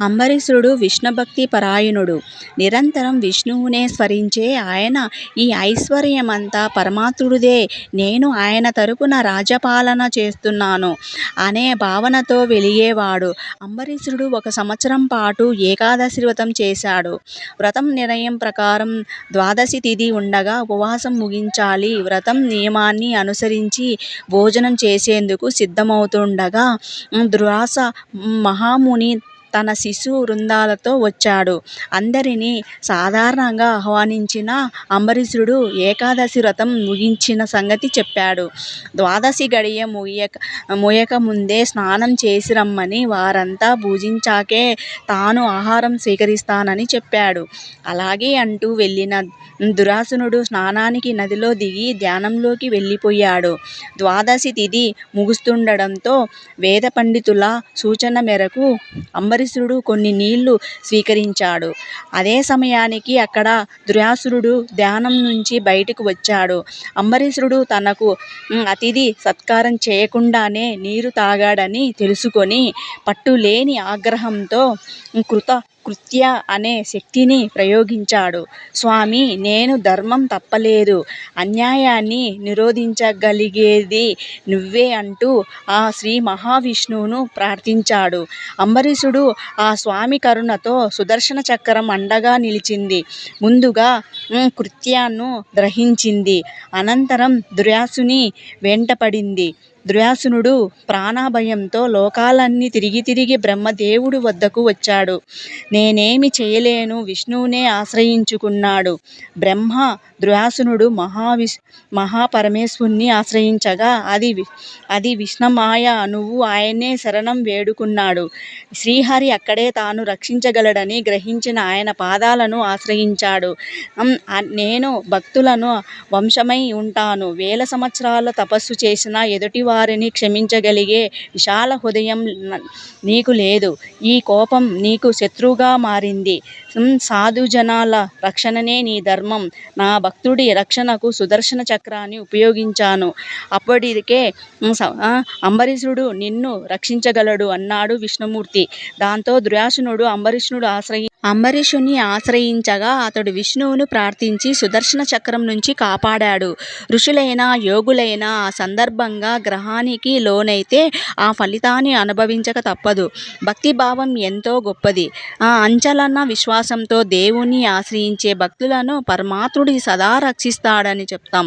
అంబరీషుడు విష్ణుభక్తి పరాయణుడు. నిరంతరం విష్ణువునే స్మరించే ఆయన ఈ ఐశ్వర్యమంతా పరమాత్ముడిదే. నేను ఆయన తరపున రాజ్యపాలన చేస్తున్నాను అనే భావనతో వెలిగేవాడు. అంబరీషుడు ఒక సంవత్సరం పాటు ఏకాదశి వ్రతం చేశాడు. వ్రతం నిర్ణయం ప్రకారం ద్వాదశి తిథి ఉండగా ఉపవాసం ముగించాలి. వ్రతం నియమాన్ని అనుసరించి భోజనం చేసేందుకు సిద్ధమవుతుండగా దురాస మహాముని తన శిశువు వృందాలతో వచ్చాడు. అందరినీ సాధారణంగా ఆహ్వానించిన అంబరీషుడు ఏకాదశి వ్రతం ముగించిన సంగతి చెప్పాడు. ద్వాదశి గడియ ముయ్యక ముయక ముందే స్నానం చేసి రమ్మని వారంతా పూజించాకే తాను ఆహారం స్వీకరిస్తానని చెప్పాడు. అలాగే అంటూ వెళ్ళిన దురాసునుడు స్నానానికి నదిలో దిగి ధ్యానంలోకి వెళ్ళిపోయాడు. ద్వాదశి తిథి వేద పండితుల సూచన మేరకు అంబరీషుడు కొన్ని నీళ్ళు స్వీకరించాడు. అదే సమయానికి అక్కడ దుర్యాసురుడు ధ్యానం నుంచి బయటకు వచ్చాడు. అంబరీషుడు తనకు అతిథి సత్కారం చేయకుండానే నీరు తాగాడని తెలుసుకొని పట్టులేని ఆగ్రహంతో కృత కృత్య అనే శక్తిని ప్రయోగించాడు. స్వామి నేను ధర్మం తప్పలేదు. అన్యాయాన్ని నిరోధించగలిగేది నువ్వే అంటూ ఆ శ్రీ మహావిష్ణువును ప్రార్థించాడు. అంబరీషుడు ఆ స్వామి కరుణతో సుదర్శన చక్రం అండగా నిలిచింది. ముందుగా కృత్యాను గ్రహించింది అనంతరం దుర్యాసుని వెంటపడింది. దుర్యాసునుడు ప్రాణభయంతో లోకాలన్నీ తిరిగి తిరిగి బ్రహ్మదేవుడి వద్దకు వచ్చాడు. నేనేమి చేయలేను విష్ణువునే ఆశ్రయించుకున్నాడు. బ్రహ్మ దుర్వాసుడు మహాపరమేశ్వరుణ్ణి ఆశ్రయించగా అది అది విష్ణుమాయ. నువ్వు ఆయనే శరణం వేడుకున్నాడు. శ్రీహరి అక్కడే తాను రక్షించగలడని గ్రహించిన ఆయన పాదాలను ఆశ్రయించాడు. నేను భక్తులను వంశమై ఉంటాను. వేల సంవత్సరాల తపస్సు చేసిన ఎదుటివారు వారిని క్షమించగలిగే విశాల హృదయం నీకు లేదు. ఈ కోపం నీకు శత్రువుగా మారింది. సాధుజనాల రక్షణనే నీ ధర్మం. నా భక్తుడి రక్షణకు సుదర్శన చక్రాన్ని ఉపయోగించాను. అప్పటికే అంబరీషుడు నిన్ను రక్షించగలడు అన్నాడు విష్ణుమూర్తి. దాంతో దుర్వాసుడు అంబరీషుణ్ణి ఆశ్రయించగా అతడు విష్ణువును ప్రార్థించి సుదర్శన చక్రం నుంచి కాపాడాడు. ఋషులైనా, యోగులైనా ఆ సందర్భంగా గ్రహానికి లోనైతే ఆ ఫలితాన్ని అనుభవించక తప్పదు. భక్తిభావం ఎంతో గొప్పది. ఆ అంచలన విశ్వాసంతో దేవుణ్ణి ఆశ్రయించే భక్తులను పరమాత్ముడి సదా రక్షిస్తాడని చెప్తాం.